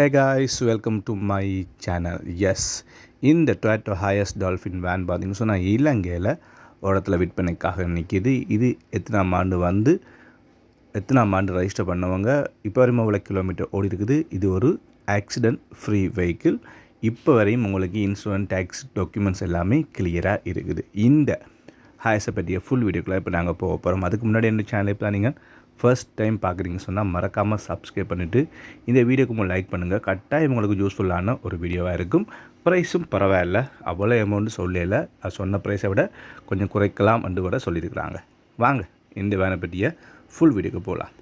Hey guys welcome to my channel yes இந்த Toyota highest dolphin van பார்த்தீங்கன்னு சொன்னால் இலங்கையில் ஒரு இடத்துல விற்பனைக்காக நிற்கிது இது எத்தனாம் ஆண்டு வந்து எத்தனாம் ஆண்டு ரெஜிஸ்டர் பண்ணவங்க இப்போ வரையும் இவ்வளோ கிலோமீட்டர் ஓடி இருக்குது இது ஒரு ஆக்சிடென்ட் ஃப்ரீ வெஹிக்கிள் இப்போ வரையும் உங்களுக்கு இன்சூரன்ஸ் டேக்ஸ் டாக்குமெண்ட்ஸ் எல்லாமே கிளியராக இருக்குது. இந்த ஹாயஸை பற்றிய ஃபுல் வீடியோக்குள்ளே இப்போ நாங்கள் போக போகிறோம் அதுக்கு முன்னாடி என்ன சேனல் இப்போ நீங்கள் ஃபர்ஸ்ட் டைம் பார்க்குறீங்க சொன்னால் மறக்காமல் சப்ஸ்கிரைப் பண்ணிவிட்டு இந்த வீடியோக்கு லைக் பண்ணுங்கள் கட்டாயம் உங்களுக்கு யூஸ்ஃபுல்லான ஒரு வீடியோவாக இருக்கும். ப்ரைஸும் பரவாயில்ல. அவ்வளோ அமௌண்ட்டு சொல்லல. அது சொன்ன ப்ரைஸை விட கொஞ்சம் குறைக்கலாம் என்று கூட சொல்லியிருக்கிறாங்க. வாங்க இந்த வேனை பற்றிய ஃபுல் வீடியோக்கு போகலாம்.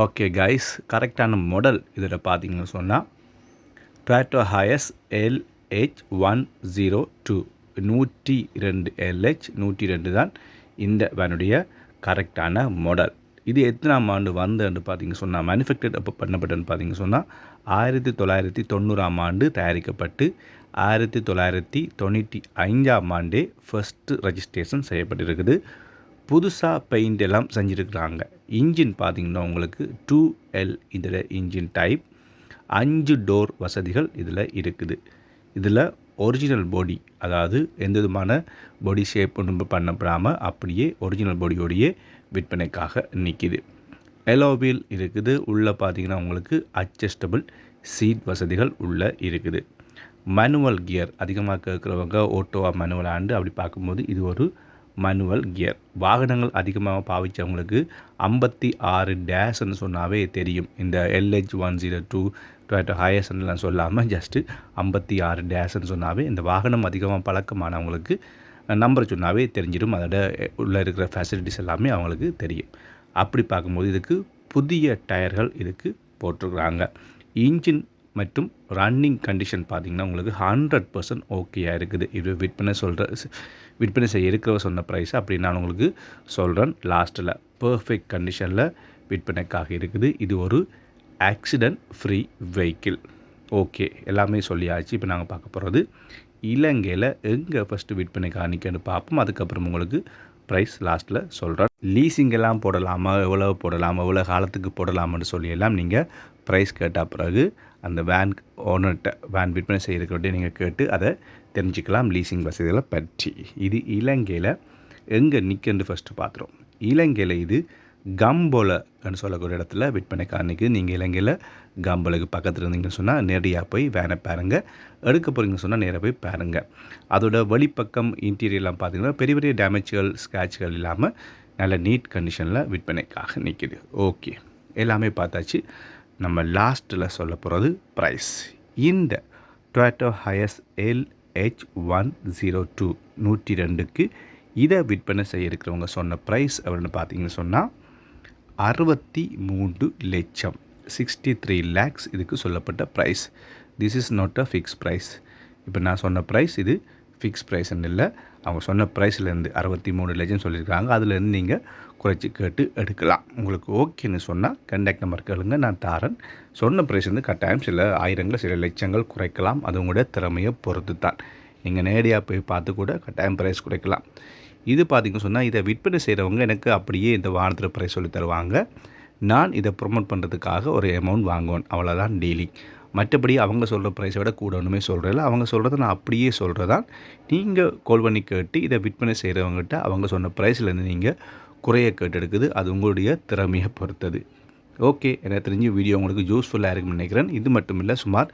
ஓகே கைஸ் கரெக்டான மாடல் இதில் பார்த்தீங்கன்னு சொன்னால் Toyota Hiace LH one zero two நூற்றி ரெண்டு எல்ஹெச் நூற்றி ரெண்டு தான் இந்த வேனுடைய கரெக்டான மாடல் இது எத்தனாம் ஆண்டு வந்ததுன்னு பார்த்தீங்க சொன்னால் மேனுஃபேக்சர்ட் அப்போ பண்ணப்பட்டன்னு பார்த்தீங்க சொன்னால் ஆயிரத்தி தொள்ளாயிரத்தி தொண்ணூறாம் ஆண்டு தயாரிக்கப்பட்டு ஆயிரத்தி தொள்ளாயிரத்தி தொண்ணூற்றி ஐந்தாம் ஆண்டே ஃபஸ்ட்டு ரெஜிஸ்ட்ரேஷன் செய்யப்பட்டிருக்குது. புதுசாக பெயிண்ட் எல்லாம் செஞ்சுருக்குறாங்க. இன்ஜின் பார்த்திங்கன்னா உங்களுக்கு டூ எல் இதில் இன்ஜின் டைப் அஞ்சு டோர் வசதிகள் இதில் இருக்குது. இதில் ஒரிஜினல் பாடி அதாவது எந்த விதமான பாடி ஷேப் ஒன்றும் பண்ணப்படாமல் அப்படியே ஒரிஜினல் பாடியோடையே விற்பனைக்காக நிற்கிது. எலோவில் இருக்குது. உள்ளே பார்த்தீங்கன்னா உங்களுக்கு அட்ஜஸ்டபிள் சீட் வசதிகள் உள்ளே இருக்குது. மேனுவல் கியர் அதிகமாக கேட்குறவங்க ஓட்டோவா மேனுவல் ஆண்டு அப்படி பார்க்கும்போது இது ஒரு மனுவல் கியர் வாகனங்கள் அதிகமாக பாவித்தவங்களுக்கு ஐம்பத்தி ஆறு டேஷ்ன்னு சொன்னாவே தெரியும். இந்த LH one zero two Toyota ஹையர்ஸ்லாம் சொல்லாமல் ஜஸ்ட்டு ஐம்பத்தி ஆறு டேஷ்ன்னு சொன்னாவே இந்த வாகனம் அதிகமாக பழக்கமானவங்களுக்கு நம்பர் சொன்னாவே தெரிஞ்சிடும். அதோட உள்ளே இருக்கிற ஃபெசிலிட்டிஸ் எல்லாமே அவங்களுக்கு தெரியும். அப்படி பார்க்கும்போது இதுக்கு புதிய டயர்கள் இதுக்கு போட்டிருக்கிறாங்க. இன்ஜின் மற்றும் ரன்னிங் கண்டிஷன் பார்த்திங்கன்னா உங்களுக்கு ஹண்ட்ரட் பர்சன்ட் ஓகேயாக இருக்குது. இது விற்பனை சொல்கிற விற்பனை செய்ய இருக்கிறவ சொன்ன ப்ரைஸ் அப்படி நான் உங்களுக்கு சொல்கிறேன் லாஸ்ட்டில் பர்ஃபெக்ட் கண்டிஷனில் விற்பனைக்காக இருக்குது. இது ஒரு ஆக்சிடெண்ட் ஃப்ரீ வெஹிக்கிள் ஓகே எல்லாமே சொல்லியாச்சு. இப்போ நாங்கள் பார்க்க போகிறது இலங்கையில் எங்கே ஃபஸ்ட்டு விற்பனைக்கு அன்றைக்கின்னு பார்ப்போம். அதுக்கப்புறம் உங்களுக்கு ப்ரைஸ் லாஸ்ட்டில் சொல்கிறேன் லீசிங் எல்லாம் போடலாமா? எவ்வளோ போடலாமா? எவ்வளோ காலத்துக்கு போடலாமான்னு சொல்லி எல்லாம் நீங்கள் ப்ரைஸ் கேட்ட பிறகு அந்த வேன் ஓனர்கிட்ட வேன் விற்பனை செய்கிறக்கிட்டே நீங்கள் கேட்டு அதை தெரிஞ்சுக்கலாம் லீசிங் வசதிகளை பற்றி. இது இலங்கையில் எங்கே நிற்கன்று ஃபஸ்ட்டு பார்த்துரும் இலங்கையில் இது கம்போலன்னு சொல்லக்கூடிய இடத்துல விற்பனை காரணிக்கு நீங்கள் இலங்கையில் கம்பலுக்கு பக்கத்தில் இருந்தீங்கன்னு சொன்னால் நேரடியாக போய் வேனை பாருங்கள் எடுக்க போகிறீங்கன்னு சொன்னால் நேராக போய் பாருங்கள் அதோட வழிப்பக்கம் இன்டீரியர்லாம் பார்த்தீங்கன்னா பெரிய பெரிய டேமேஜ்கள் ஸ்க்ராட்ச்கள் இல்லாமல் நல்ல நீட் கண்டிஷனில் விற்பனைக்காக நிற்கிது ஓகே எல்லாமே பார்த்தாச்சு. நம்ம லாஸ்ட்டில் சொல்ல போகிறது ப்ரைஸ் இந்த Toyota Hiace LH one zero two நூற்றி ரெண்டுக்கு இதை விற்பனை செய்ய இருக்கிறவங்க சொன்ன ப்ரைஸ் அப்படின்னு பார்த்தீங்கன்னு சொன்னால் அறுபத்தி மூன்று லட்சம். சிக்ஸ்டி த்ரீ லேக்ஸ் இதுக்கு சொல்லப்பட்ட price this is not a fix price இப்போ நான் சொன்ன ப்ரைஸ் இது ஃபிக்ஸ் ப்ரைஸ்ன்னு இல்லை. அவங்க சொன்ன ப்ரைஸ்லேருந்து அறுபத்தி மூணு லட்சம் சொல்லியிருக்காங்க. அதுலேருந்து நீங்கள் குறைச்சி கேட்டு எடுக்கலாம். உங்களுக்கு ஓகேன்னு சொன்னால் கண்டாக்ட் நம்பர் கேளுங்க. நான் தாரன். சொன்ன ப்ரைஸ் வந்து கட்டாயம் சில ஆயிரங்கள் சில லட்சங்கள் குறைக்கலாம். அது உங்களுடைய திறமையை பொறுத்து தான் நீங்கள் நேரடியாக போய் பார்த்து கூட கட்டாயம் ப்ரைஸ் குறைக்கலாம். இது பார்த்திங்க சொன்னால் இதை விற்பனை செய்கிறவங்க எனக்கு அப்படியே இந்த வானத்தில் ப்ரைஸ் சொல்லி தருவாங்க. நான் இதை ப்ரொமோட் பண்ணுறதுக்காக ஒரு அமௌண்ட் வாங்குவேன். அவ்வளோதான் டெய்லி மற்றபடி அவங்க சொல்கிற ப்ரைஸை விட கூட ஒன்றுமே சொல்கிறதில்ல அவங்க சொல்கிறத நான் அப்படியே சொல்கிறதான் நீங்கள் கால் பண்ணி கேட்டு இதை விற்பனை செய்கிறவங்ககிட்ட அவங்க சொன்ன ப்ரைஸ்லேருந்து நீங்கள் குறைய கேட்டெடுக்குது. அது உங்களுடைய திறமையை பொறுத்தது. ஓகே எனக்கு தெரிஞ்சு வீடியோ உங்களுக்கு யூஸ்ஃபுல்லாக இருக்குன்னு நினைக்கிறேன். இது மட்டும் இல்லை சுமார்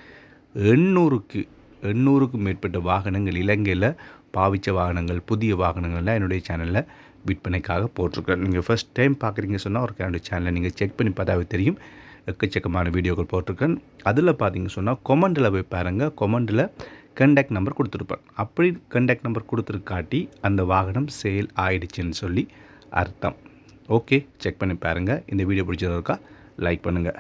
எண்ணூறுக்கு எண்ணூறுக்கும் மேற்பட்ட வாகனங்கள் இலங்கையில் பாவித்த வாகனங்கள் புதிய வாகனங்கள்லாம் என்னுடைய சேனலில் விற்பனைக்காக போட்டிருக்கேன். நீங்கள் ஃபஸ்ட் டைம் பார்க்குறீங்க சொன்னால் ஒரு என்னுடைய சேனலை நீங்கள் செக் பண்ணி பார்த்தாவே தெரியும். எக்கச்சக்கமான வீடியோக்கள் போட்டிருக்கேன். அதில் பார்த்தீங்க சொன்னால் கொமெண்டில் போய் பாருங்கள் கொமெண்டில் கண்டாக்ட் நம்பர் கொடுத்துருப்பேன். அப்படி கண்டாக்ட் நம்பர் கொடுத்துருக்காட்டி அந்த வாகனம் சேல் ஆயிடுச்சுன்னு சொல்லி அர்த்தம். ஓகே செக் பண்ணி பாருங்கள் இந்த வீடியோ பிடிச்சதற்கா லைக் பண்ணுங்கள்